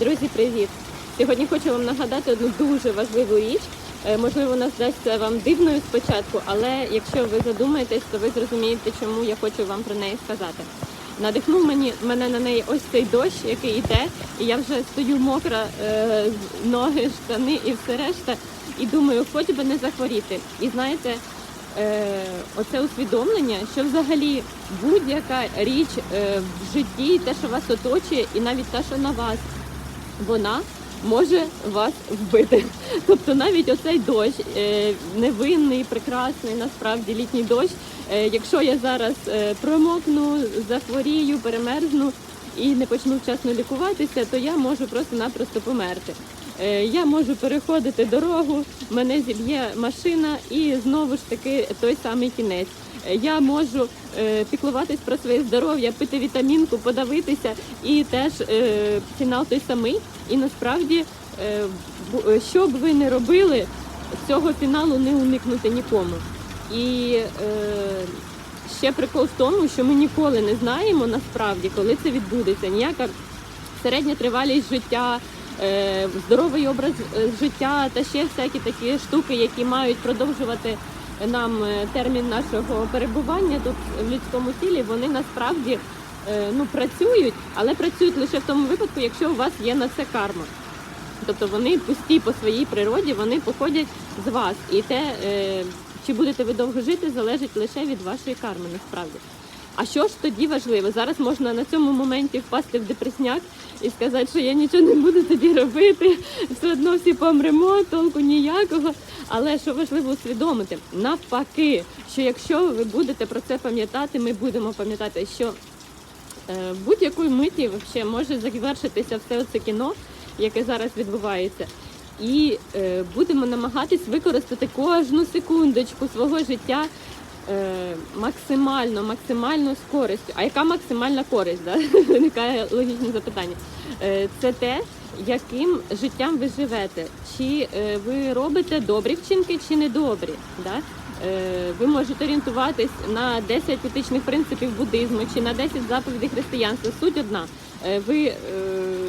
Друзі, привіт! Сьогодні хочу вам нагадати одну дуже важливу річ. Е, Можливо, вона здасться вам дивною спочатку, але якщо ви задумаєтесь, то ви зрозумієте, чому я хочу вам про неї сказати. Надихнув мені мене на неї ось цей дощ, який йде, і я вже стою мокра, е, ноги, штани і все решта. І думаю, хоч би не захворіти. І знаєте, е, оце усвідомлення, що взагалі будь-яка річ е, в житті, те, що вас оточує, і навіть те, що на вас, вона може вас вбити. Тобто навіть оцей дощ, е, невинний, прекрасний, насправді літній дощ. е, Якщо я зараз е, промокну, захворію, перемерзну і не почну вчасно лікуватися, то я можу просто-напросто померти. Е, Я можу переходити дорогу, мене зіб'є машина і знову ж таки той самий кінець. Е, Я можу е, піклуватись про своє здоров'я, пити вітамінку, подавитися, і теж фінал той самий. І насправді, що б ви не робили, цього фіналу не уникнути нікому. І ще прикол в тому, що ми ніколи не знаємо насправді, коли це відбудеться. Ніяка середня тривалість життя, здоровий образ е, життя та ще всякі такі штуки, які мають продовжувати нам е, термін нашого перебування тут в людському тілі, вони насправді е, ну, працюють, але працюють лише в тому випадку, якщо у вас є на це карма. Тобто вони пусті по своїй природі, вони походять з вас. І те, е, чи будете ви довго жити, залежить лише від вашої карми, насправді. А що ж тоді важливо? Зараз можна на цьому моменті впасти в депресняк і сказати, що я нічого не буду тоді робити, все одно всі помремо, толку ніякого. Але що важливо усвідомити, навпаки, що якщо ви будете про це пам'ятати, ми будемо пам'ятати, що Е, в будь-якої миті вообще може завершитися все це кіно, яке зараз відбувається. І е, будемо намагатись використати кожну секундочку свого життя е, максимально, максимально з користю. А яка максимальна користь? Да? Логічне запитання. Е, це те, яким життям ви живете. Чи е, ви робите добрі вчинки, чи недобрі. Да? Е, ви можете орієнтуватись на 10 етичних принципів буддизму чи на 10 заповідей християнства. Суть одна. Е, Ви е,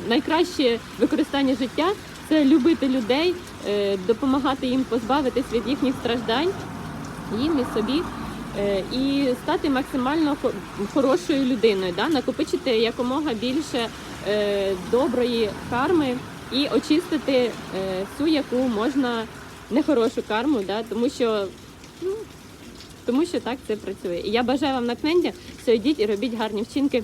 найкраще використання життя це любити людей, е, допомагати їм позбавитись від їхніх страждань, їм і собі. Е, І стати максимально хо- хорошою людиною, да? накопичити якомога більше е, доброї карми і очистити всю, яку можна нехорошу карму, да? тому що тому що так це працює. І я бажаю вам натхнення, все йдіть і робіть гарні вчинки.